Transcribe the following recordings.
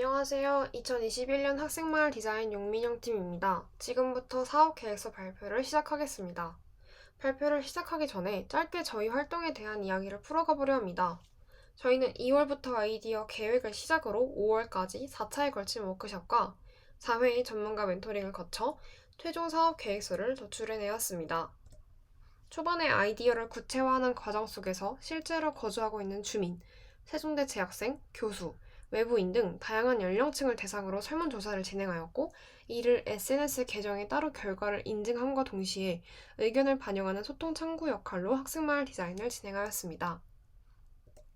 안녕하세요. 2021년 학생마을 디자인 용민영 팀입니다. 지금부터 사업 계획서 발표를 시작하겠습니다. 발표를 시작하기 전에 짧게 저희 활동에 대한 이야기를 풀어가 보려 합니다. 저희는 2월부터 아이디어 계획을 시작으로 5월까지 4차에 걸친 워크숍과 4회의 전문가 멘토링을 거쳐 최종 사업 계획서를 도출해내었습니다. 초반에 아이디어를 구체화하는 과정 속에서 실제로 거주하고 있는 주민, 세종대 재학생, 교수, 외부인 등 다양한 연령층을 대상으로 설문조사를 진행하였고, 이를 SNS 계정에 따로 결과를 인증함과 동시에 의견을 반영하는 소통 창구 역할로 학생마을 디자인을 진행하였습니다.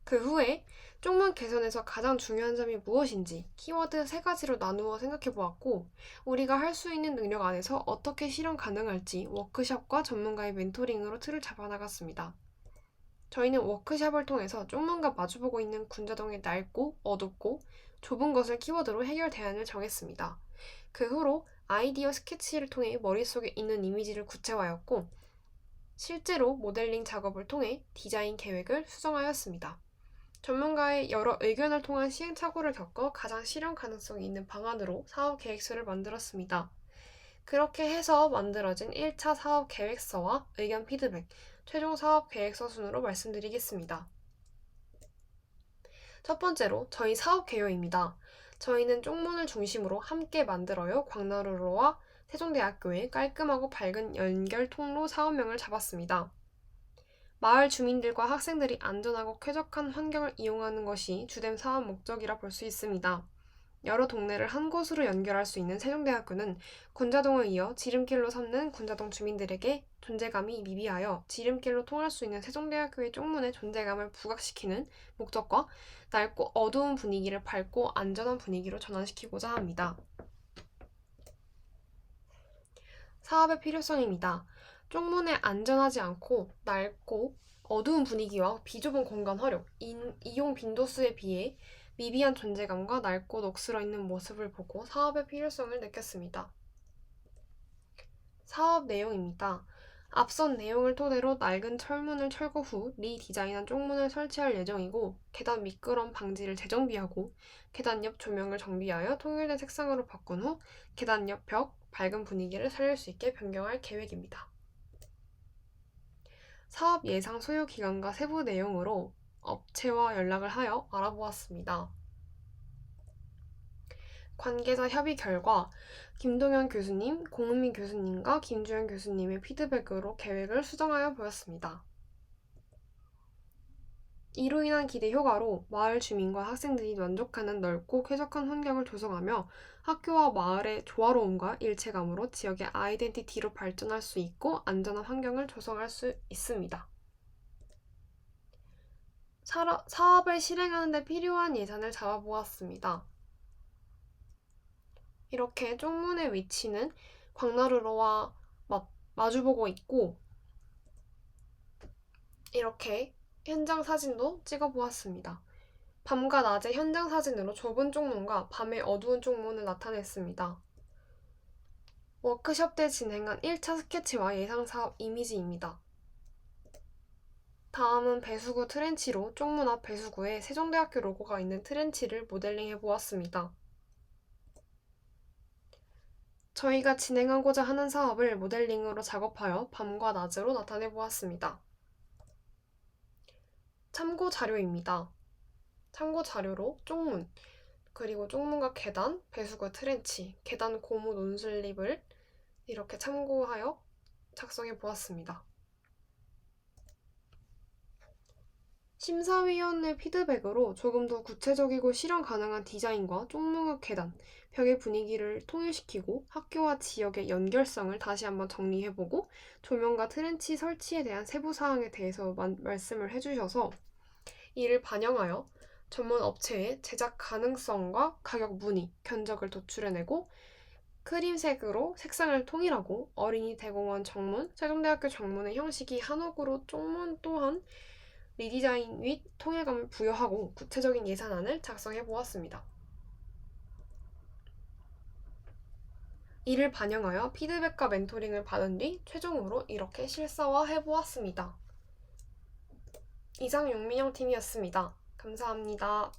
그 후에 쪽문 개선에서 가장 중요한 점이 무엇인지 키워드 세 가지로 나누어 생각해 보았고, 우리가 할 수 있는 능력 안에서 어떻게 실현 가능할지 워크숍과 전문가의 멘토링으로 틀을 잡아 나갔습니다. 저희는 워크숍을 통해서 쪽문과 마주보고 있는 군자동의 낡고 어둡고 좁은 것을 키워드로 해결 대안을 정했습니다. 그 후로 아이디어 스케치를 통해 머릿속에 있는 이미지를 구체화하였고 실제로 모델링 작업을 통해 디자인 계획을 수정하였습니다. 전문가의 여러 의견을 통한 시행착오를 겪어 가장 실현 가능성이 있는 방안으로 사업 계획서를 만들었습니다. 그렇게 해서 만들어진 1차 사업 계획서와 의견 피드백, 최종 사업 계획서 순으로 말씀드리겠습니다. 첫 번째로 저희 사업 개요입니다. 저희는 쪽문을 중심으로 함께 만들어요 광나루로와 세종대학교의 깔끔하고 밝은 연결 통로 사업명을 잡았습니다. 마을 주민들과 학생들이 안전하고 쾌적한 환경을 이용하는 것이 주된 사업 목적이라 볼 수 있습니다. 여러 동네를 한 곳으로 연결할 수 있는 세종대학교는 군자동을 이어 지름길로 삼는 군자동 주민들에게 존재감이 미비하여 지름길로 통할 수 있는 세종대학교의 쪽문에 존재감을 부각시키는 목적과 낡고 어두운 분위기를 밝고 안전한 분위기로 전환시키고자 합니다. 사업의 필요성입니다. 쪽문에 안전하지 않고 낡고 어두운 분위기와 비좁은 공간 활용, 인, 이용 빈도수에 비해 미비한 존재감과 낡고 녹슬어 있는 모습을 보고 사업의 필요성을 느꼈습니다. 사업 내용입니다. 앞선 내용을 토대로 낡은 철문을 철거 후 리디자인한 쪽문을 설치할 예정이고 계단 미끄럼 방지를 재정비하고 계단 옆 조명을 정비하여 통일된 색상으로 바꾼 후 계단 옆 벽 밝은 분위기를 살릴 수 있게 변경할 계획입니다. 사업 예상 소요 기간과 세부 내용으로 업체와 연락을 하여 알아보았습니다. 관계자 협의 결과 김동현 교수님, 공은민 교수님과 김주현 교수님의 피드백으로 계획을 수정하여 보였습니다. 이로 인한 기대 효과로 마을 주민과 학생들이 만족하는 넓고 쾌적한 환경을 조성하며 학교와 마을의 조화로움과 일체감으로 지역의 아이덴티티로 발전할 수 있고 안전한 환경을 조성할 수 있습니다. 사업을 실행하는 데 필요한 예산을 잡아보았습니다. 이렇게 쪽문의 위치는 광나루로와 마주보고 있고 이렇게 현장 사진도 찍어보았습니다. 밤과 낮의 현장 사진으로 좁은 쪽문과 밤의 어두운 쪽문을 나타냈습니다. 워크숍 때 진행한 1차 스케치와 예상 사업 이미지입니다. 다음은 배수구 트렌치로 쪽문 앞 배수구에 세종대학교 로고가 있는 트렌치를 모델링해 보았습니다. 저희가 진행하고자 하는 사업을 모델링으로 작업하여 밤과 낮으로 나타내 보았습니다. 참고 자료입니다. 참고 자료로 쪽문, 그리고 쪽문과 계단, 배수구 트렌치, 계단 고무 논슬립을 이렇게 참고하여 작성해 보았습니다. 심사위원의 피드백으로 조금 더 구체적이고 실현 가능한 디자인과 쪽문과 계단, 벽의 분위기를 통일시키고 학교와 지역의 연결성을 다시 한번 정리해보고 조명과 트렌치 설치에 대한 세부 사항에 대해서 말씀을 해주셔서 이를 반영하여 전문 업체의 제작 가능성과 가격 문의, 견적을 도출해내고 크림색으로 색상을 통일하고 어린이 대공원 정문, 세종대학교 정문의 형식이 한옥으로 쪽문 또한 리디자인 및 통일감을 부여하고 구체적인 예산안을 작성해 보았습니다. 이를 반영하여 피드백과 멘토링을 받은 뒤 최종으로 이렇게 실사화해 보았습니다. 이상 용민영 팀이었습니다. 감사합니다.